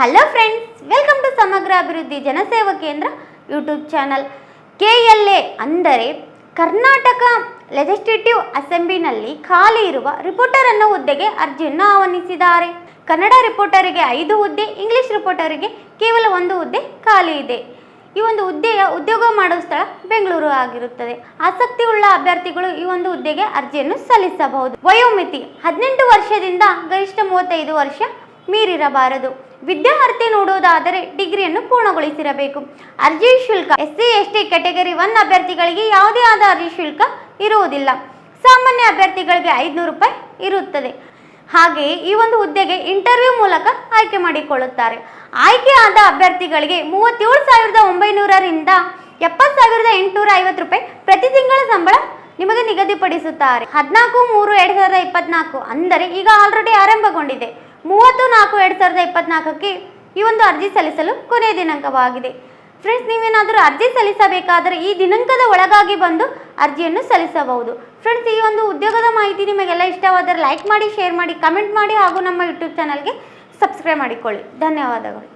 Hello friends welcome to ಸಮಗ್ರ ಅಭಿವೃದ್ಧಿ ಜನಸೇವಾ ಕೇಂದ್ರ YouTube channel K L A ಅಂದರೆ ಕರ್ನಾಟಕ ಲೆಜಿಸ್ಲೇಟಿವ್ ಅಸೆಂಬ್ಲಿನಲ್ಲಿ ಖಾಲಿ ಇರುವ ರಿಪೋರ್ಟರ್ ಅನ್ನೋ ಹುದ್ದೆಗೆ ಅರ್ಜಿಯನ್ನು ಆಹ್ವಾನಿಸಿದ್ದಾರೆ. ಕನ್ನಡ ರಿಪೋರ್ಟರಿಗೆ ಐದು ಹುದ್ದೆ ಇಂಗ್ಲಿಷ್ ರಿಪೋರ್ಟರಿಗೆ ಕೇವಲ ಒಂದು ಹುದ್ದೆ ಖಾಲಿ ಇದೆ. ಈ ಒಂದು ಹುದ್ದೆಯ ಉದ್ಯೋಗ ಮಾಡುವ ಸ್ಥಳ ಬೆಂಗಳೂರು ಆಗಿರುತ್ತದೆ. ಆಸಕ್ತಿ ಉಳ್ಳ ಅಭ್ಯರ್ಥಿಗಳು ಈ ಒಂದು ಹುದ್ದೆಗೆ ಅರ್ಜಿಯನ್ನು ಸಲ್ಲಿಸಬಹುದು. ವಯೋಮಿತಿ ಹದಿನೆಂಟು ವರ್ಷದಿಂದ ಗರಿಷ್ಠ ಮೂವತ್ತೈದು ವರ್ಷ ಮೀರಿರಬಾರದು. ವಿದ್ಯಾರ್ಥಿ ನೋಡುವುದಾದರೆ ಡಿಗ್ರಿಯನ್ನು ಪೂರ್ಣಗೊಳಿಸಿರಬೇಕು. ಅರ್ಜಿ ಶುಲ್ಕ S C S T category one ಅಭ್ಯರ್ಥಿಗಳಿಗೆ ಯಾವುದೇ ಆದ ಅರ್ಜಿ ಶುಲ್ಕ ಇರುವುದಿಲ್ಲ. ಸಾಮಾನ್ಯ ಅಭ್ಯರ್ಥಿಗಳಿಗೆ ಐದುನೂರು ರೂಪಾಯಿ ಇರುತ್ತದೆ. ಹಾಗೆಯೇ ಈ ಒಂದು ಹುದ್ದೆಗೆ ಇಂಟರ್ವ್ಯೂ ಮೂಲಕ ಆಯ್ಕೆ ಮಾಡಿಕೊಳ್ಳುತ್ತಾರೆ. ಆಯ್ಕೆಯಾದ ಅಭ್ಯರ್ಥಿಗಳಿಗೆ ಮೂವತ್ತೇಳು ಸಾವಿರದ ಒಂಬೈನೂರರಿಂದ ಎಪ್ಪತ್ತು ಸಾವಿರದ ಎಂಟುನೂರ ಐವತ್ತು ರೂಪಾಯಿ ಪ್ರತಿ ತಿಂಗಳ ಸಂಬಳ ನಿಗದಿಪಡಿಸುತ್ತಾರೆ. ಹದಿನಾಲ್ಕು ಮೂರು ಎರಡ್ ಸಾವಿರದ ಇಪ್ಪತ್ನಾಲ್ಕು ಅಂದರೆ ಈಗ ಆಲ್ರೆಡಿ ಆರಂಭಗೊಂಡಿದೆ. ಮೂವತ್ತು ನಾಲ್ಕು ಎರಡು ಸಾವಿರದ ಇಪ್ಪತ್ನಾಲ್ಕಕ್ಕೆ ಈ ಒಂದು ಅರ್ಜಿ ಸಲ್ಲಿಸಲು ಕೊನೆಯ ದಿನಾಂಕವಾಗಿದೆ. ಫ್ರೆಂಡ್ಸ್ ನೀವೇನಾದರೂ ಅರ್ಜಿ ಸಲ್ಲಿಸಬೇಕಾದರೆ ಈ ದಿನಾಂಕದ ಒಳಗಾಗಿ ಬಂದು ಅರ್ಜಿಯನ್ನು ಸಲ್ಲಿಸಬಹುದು. ಫ್ರೆಂಡ್ಸ್ ಈ ಒಂದು ಉದ್ಯೋಗದ ಮಾಹಿತಿ ನಿಮಗೆಲ್ಲ ಇಷ್ಟವಾದರೆ ಲೈಕ್ ಮಾಡಿ ಶೇರ್ ಮಾಡಿ ಕಮೆಂಟ್ ಮಾಡಿ ಹಾಗೂ ನಮ್ಮ ಯೂಟ್ಯೂಬ್ ಚಾನಲ್ಗೆ ಸಬ್ಸ್ಕ್ರೈಬ್ ಮಾಡಿಕೊಳ್ಳಿ. ಧನ್ಯವಾದಗಳು.